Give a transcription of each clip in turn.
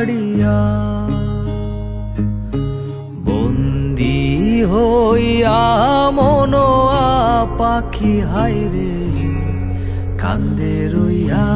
ছাড়িয়া বন্দি হইয়া মন পাখি হাইরে কান্দে রইয়া।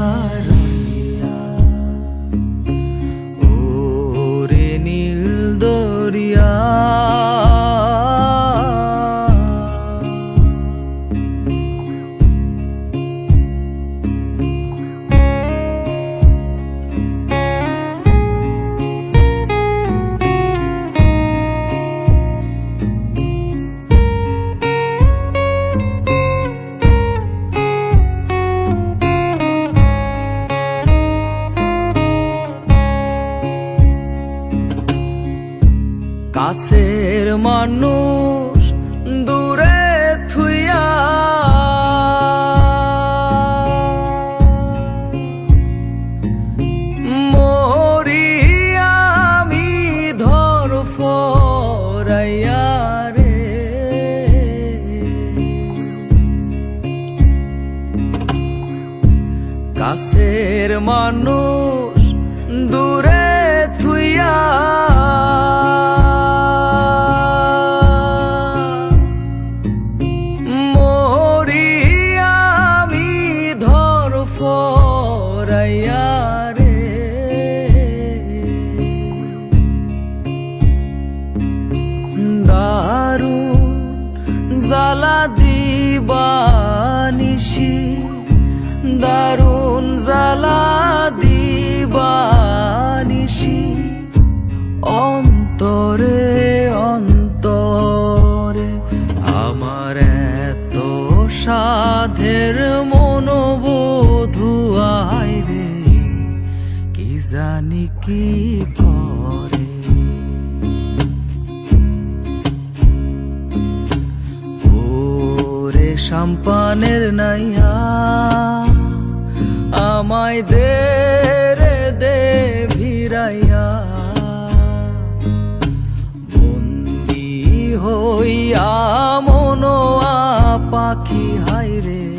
কাছের মানুষ দূরে থুইয়া মরি আমি ধর রে। কাছের মানুষ দূরে থুইয়া দিবানিসি দারুণ জ্বালা দিবানিসি অন্তরে অন্তরে আমার এত সাধের মনোবোধুয়াই রে। কি জানি কি করে সাম্পানের নাইয়া আমায় দে রে দে ভিরাইয়া বন্দি হইয়া মনোয়া পাখি হাইরে